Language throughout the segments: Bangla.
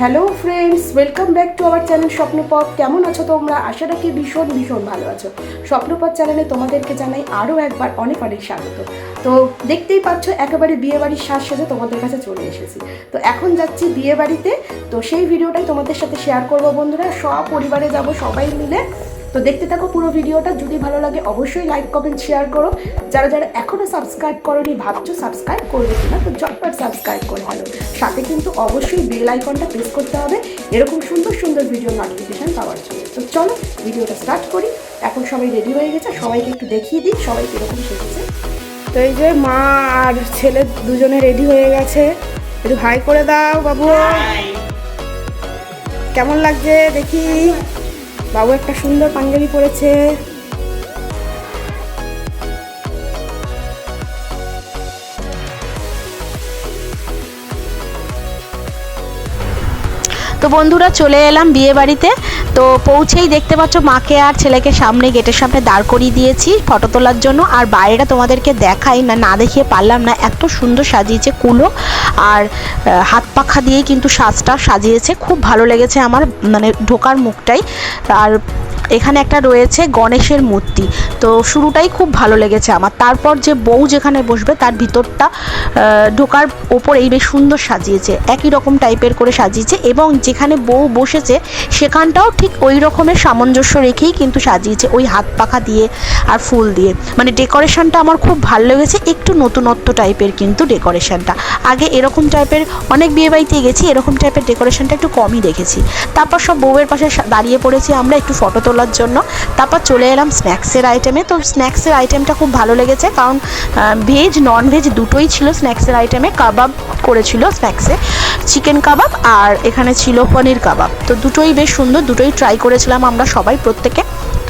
Hello friends welcome back to our channel Swapnapath কেমন আছো তোমরা? আশা রাখি ভীষণ ভীষণ ভালো আছো। স্বপ্নপথ চ্যানেলে তোমাদেরকে জানাই আরও একবার অনেক অনেক স্বাগত। তো দেখতেই পাচ্ছ, একেবারে বিয়ে বাড়ির সাজ সেজে তোমাদের কাছে চলে এসেছি। তো এখন যাচ্ছি বিয়ে বাড়িতে তো সেই ভিডিওটাই তোমাদের সাথে শেয়ার করব বন্ধুরা। সব পরিবারে যাব সবাই মিলে। তো দেখতে থাকো পুরো ভিডিওটা। যদি ভালো লাগে অবশ্যই লাইক কমেন্ট শেয়ার করো। যারা যারা এখনও সাবস্ক্রাইব করোনি ভাবছ সাবস্ক্রাইব করবে কিনা তো ঝটপট সাবস্ক্রাইব করে ফেলো। সাথে কিন্তু অবশ্যই বেল আইকনটা প্রেস করতে হবে। এরকম সুন্দর সুন্দর ভিডিও নোটিফিকেশান পাওয়ার জন্য। তো চলো ভিডিওটা স্টার্ট করি। এখন সবাই রেডি হয়ে গেছে সবাইকে একটু দেখিয়ে দিই সবাই কীরকম শিখেছে তো এই যে মা আর ছেলে দুজনে রেডি হয়ে গেছে। একটু হাই করে দাও বাবু কেমন লাগছে? দেখি। বাবু একটা সুন্দর পাঞ্জাবি পরেছে। তো বন্ধুরা চলে এলাম বিয়ে বাড়িতে। তো পৌঁছেই দেখতে পাচ্ছ মাকে আর ছেলেকে সামনে গেটের সামনে দাঁড় করিয়ে দিয়েছি ফটো তোলার জন্য। আর বাইরেটা তোমাদেরকে দেখাই না না দেখিয়ে পারলাম না। এত সুন্দর সাজিয়েছে কুলো আর হাত পাখা দিয়ে কিন্তু সাজটা সাজিয়েছে। খুব ভালো লেগেছে আমার মানে ঢোকার মুখটাই। আর এখানে একটা রয়েছে গণেশের মূর্তি। তো শুরুটাই খুব ভালো লেগেছে আমার। তারপর যে বউ যেখানে বসবে, তার ভিতরটা ঢোকার ওপরেই বেশ সুন্দর সাজিয়েছে। একই রকম টাইপের করে সাজিয়েছে এবং যেখানে বউ বসেছে, সেখানটাও ঠিক ওই রকমের সামঞ্জস্য রেখেই কিন্তু সাজিয়েছে ওই হাত পাখা দিয়ে আর ফুল দিয়ে। মানে ডেকোরেশনটা আমার খুব ভালো লেগেছে, একটু নতুনত্ব টাইপের কিন্তু ডেকোরেশনটা। আগে এরকম টাইপের অনেক বিয়ে বাড়িতে গেছি, এরকম টাইপের ডেকোরেশনটা একটু কমই দেখেছি। তারপর সব বউয়ের পাশে দাঁড়িয়ে পড়েছি আমরা, একটু ফটো তোলার জন্য। তারপর চলে এলাম স্ন্যাক্সের আইটেমে তো স্ন্যাক্সের আইটেমটা খুব ভালো লেগেছে কারণ ভেজ নন ভেজ দুটোই ছিল স্ন্যাক্সের আইটেমে কাবাব করেছিল স্ন্যাক্সে। চিকেন কাবাব আর এখানে ছিল পনির কাবাব। তো দুটোই বেশ সুন্দর, দুটোই ট্রাই করেছিলাম আমরা সবাই প্রত্যেকে।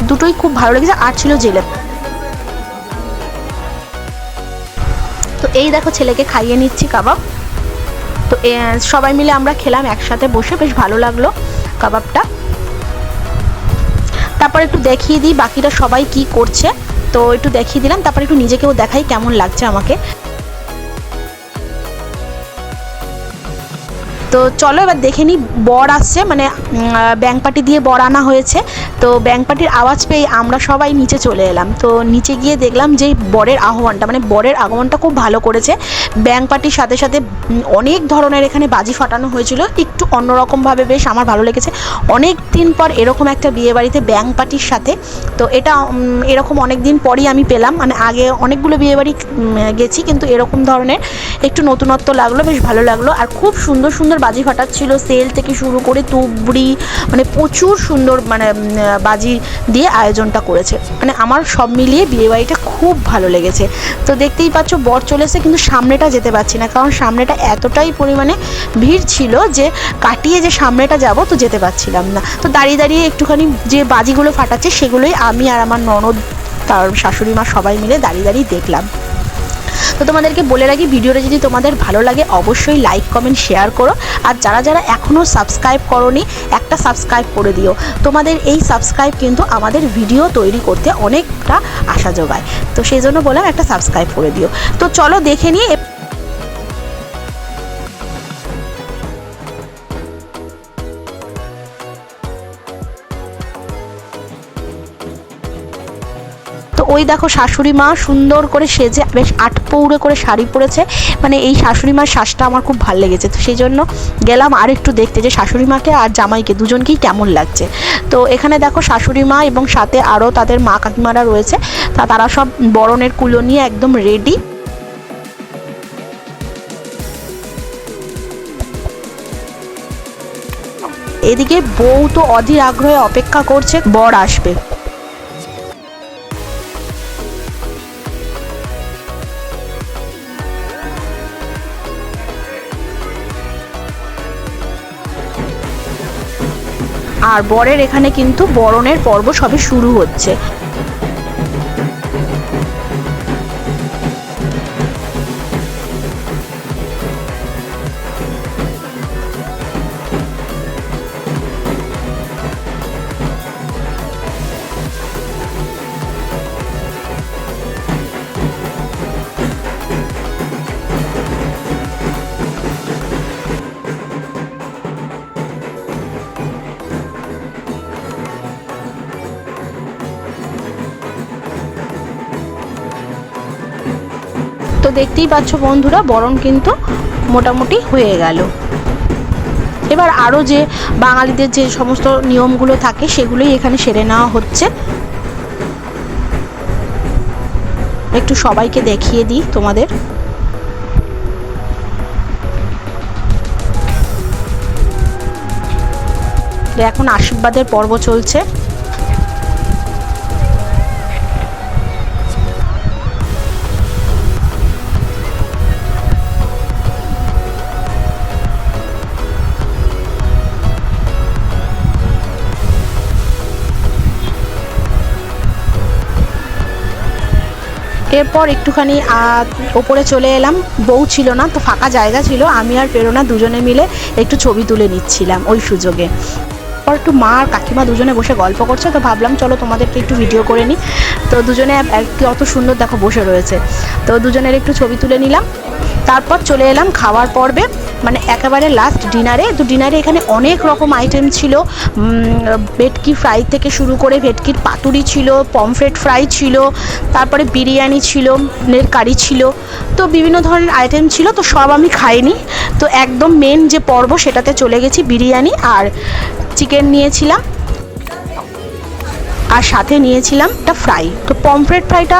দুটোই খুব ভালো লেগেছে আর ছিল জেলেপি তো এই দেখো ছেলেকে খাইয়ে নিচ্ছি কাবাব। তো সবাই মিলে আমরা খেলাম একসাথে বসে, বেশ ভালো লাগল কাবাবটা। তারপর একটু দেখিয়ে দিই বাকিরা সবাই কি করছে। তো একটু দেখিয়ে দিলাম, তারপর একটু নিজেকেও দেখাই কেমন লাগছে আমাকে। তো চলো এবার দেখে নিই, বর আসছে মানে ব্যাংক পার্টি দিয়ে বর আনা হয়েছে। তো ব্যাংক পার্টির আওয়াজ পেয়ে আমরা সবাই নিচে চলে এলাম। তো নিচে গিয়ে দেখলাম যে বরের আহ্বানটা মানে বরের আগমনটা খুব ভালো করেছে। ব্যাংক পার্টির সাথে সাথে অনেক ধরনের এখানে বাজি ফাটানো হয়েছিল। একটু অন্যরকমভাবে বেশ আমার ভালো লেগেছে। অনেক দিন পর এরকম একটা বিয়ে বাড়িতে ব্যাংক পার্টির সাথে। তো এটা এরকম অনেক দিন পরই আমি পেলাম। মানে আগে অনেকগুলো বিয়ে বাড়ি গেছি, কিন্তু এরকম ধরনের একটু নতুনত্ব লাগল, বেশ ভালো লাগল। আর খুব সুন্দর সুন্দর বাজি ফাটাচ্ছিল, সেল থেকে শুরু করে তুবড়ি মানে প্রচুর সুন্দর মানে বাজি দিয়ে আয়োজনটা করেছে। মানে আমার সব মিলিয়ে বিয়ে বাড়িটা খুব ভালো লেগেছে। তো দেখতেই পাচ্ছ, বর চলেছে কিন্তু সামনেটা যেতে পারছি না, কারণ সামনেটা এতটাই পরিমাণে ভিড় ছিল যে, কাটিয়ে যে সামনেটা যাব, তো যেতে পারছিলাম না। তো দাঁড়িয়ে দাঁড়িয়ে একটুখানি যে বাজিগুলো ফাটাচ্ছে, সেগুলোই আমি আর আমার ননদ, তার শাশুড়ি মা সবাই মিলে দাঁড়িয়ে দাঁড়িয়ে দেখলাম। তো তোমাদেরকে বলে রাখি, ভিডিওটা যদি তোমাদের ভালো লাগে, অবশ্যই লাইক কমেন্ট শেয়ার করো। আর যারা যারা এখনও সাবস্ক্রাইব করনি, একটা সাবস্ক্রাইব করে দিও। তোমাদের এই সাবস্ক্রাইব কিন্তু আমাদের ভিডিও তৈরি করতে অনেকটা আশা যোগায়। তো সেই জন্য বললাম একটা সাবস্ক্রাইব করে দিও। তো চলো দেখে নিই ওই দেখো শাশুড়ি মা সুন্দর করে সেজে, বেশ আট পৌড়ে করে শাড়ি পরেছে। মানে এই শাশুড়ি মার শ্বাসটা আমার খুব ভালো লেগেছে। তো সেই জন্য গেলাম আর একটু দেখতে যে শাশুড়ি মাকে আর জামাইকে, দুজনকেই কেমন লাগছে। তো এখানে দেখো শাশুড়ি মা এবং সাথে আরও তাদের মা কাকিমারা রয়েছে। তা তারা সব বরণের কুলো নিয়ে একদম রেডি এদিকে বউ তো অধীর আগ্রহে অপেক্ষা করছে, বর আসবে। আর বরের এখানে কিন্তু বরণের পর্ব সবে শুরু হচ্ছে। তো দেখতেই পাচ্ছ বন্ধুরা, বরণ কিন্তু মোটামুটি হয়ে গেল। এবার আরও যে বাঙালিদের যে সমস্ত নিয়মগুলো থাকে, সেগুলোই এখানে সেরে নেওয়া হচ্ছে। একটু সবাইকে দেখিয়ে দিই তোমাদের। এখন আশীর্বাদের পর্ব চলছে। এরপর একটুখানি ওপরে চলে এলাম। বউ ছিল না, তো ফাঁকা জায়গা ছিল। আমি আর প্রেরণা দুজনে মিলে একটু ছবি তুলে নিচ্ছিলাম ওই সুযোগে। পর একটু মা আর কাকিমা দুজনে বসে গল্প করছে, তো ভাবলাম, চলো তোমাদেরকে একটু ভিডিও করে নিই তো দুজনে একটি অত সুন্দর দেখো বসে রয়েছে। তো দুজনের একটু ছবি তুলে নিলাম। তারপর চলে এলাম খাওয়ার পর্বে। মানে একেবারে লাস্ট ডিনারে তো ডিনারে এখানে অনেক রকম আইটেম ছিল। ভেটকি ফ্রাই থেকে শুরু করে ভেটকির পাতুরি ছিল পমফ্রেট ফ্রাই ছিল, তারপরে বিরিয়ানি ছিল, নের কারি ছিল। তো বিভিন্ন ধরনের আইটেম ছিল, তো সব আমি খাইনি। তো একদম মেন যে পর্ব সেটাতে চলে গেছি, বিরিয়ানি আর চিকেন নিয়েছিলাম। আর সাথে নিয়েছিলাম একটা ফ্রাই তো পমফ্রেট ফ্রাইটা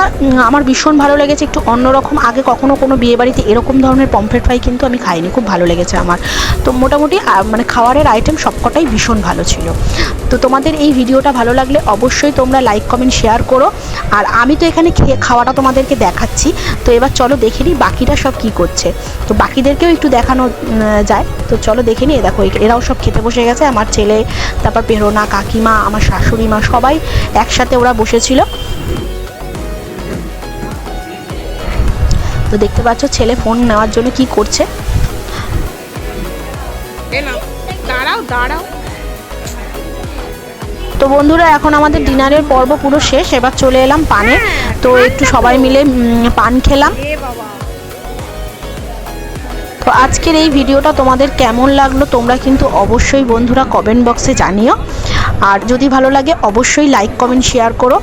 আমার ভীষণ ভালো লেগেছে, একটু অন্যরকম। আগে কখনো কোনো বিয়েবাড়িতে এরকম ধরনের পমফ্রেট ফ্রাই কিন্তু আমি খাইনি, খুব ভালো লেগেছে আমার। তো মোটামুটি মানে খাবারের আইটেম সবকটাই ভীষণ ভালো ছিল। তো তোমাদের এই ভিডিওটা ভালো লাগলে অবশ্যই তোমরা লাইক কমেন্ট শেয়ার করো। আর আমি তো এখানে খেয়ে খাওয়াটা তোমাদেরকে দেখাচ্ছি। তো এবার চলো দেখে নিই বাকিরা সব কি করছে। তো বাকিদেরকেও একটু দেখানো যায়। তো চলো দেখে নিই দেখো এরাও সব খেতে বসে গেছে। আমার ছেলে, তারপর পেহরোনা কাকিমা, আমার শাশুড়ি মা সবাই একসাথে ওরা বসেছিল। তো দেখতে পাচ্ছ ছেলে ফোন নেওয়ার জন্য কি করছে। দাঁড়াও দাঁড়াও। তো বন্ধুরা এখন আমাদের ডিনারের পর্ব পুরো শেষ। এবার চলে এলাম পানে। তো একটু সবাই মিলে পান খেলাম। তো আজকের এই ভিডিওটা তোমাদের কেমন লাগল তোমরা কিন্তু অবশ্যই বন্ধুরা কমেন্ট বক্সে জানিও। আর যদি ভালো লাগে অবশ্যই লাইক কমেন্ট শেয়ার করো।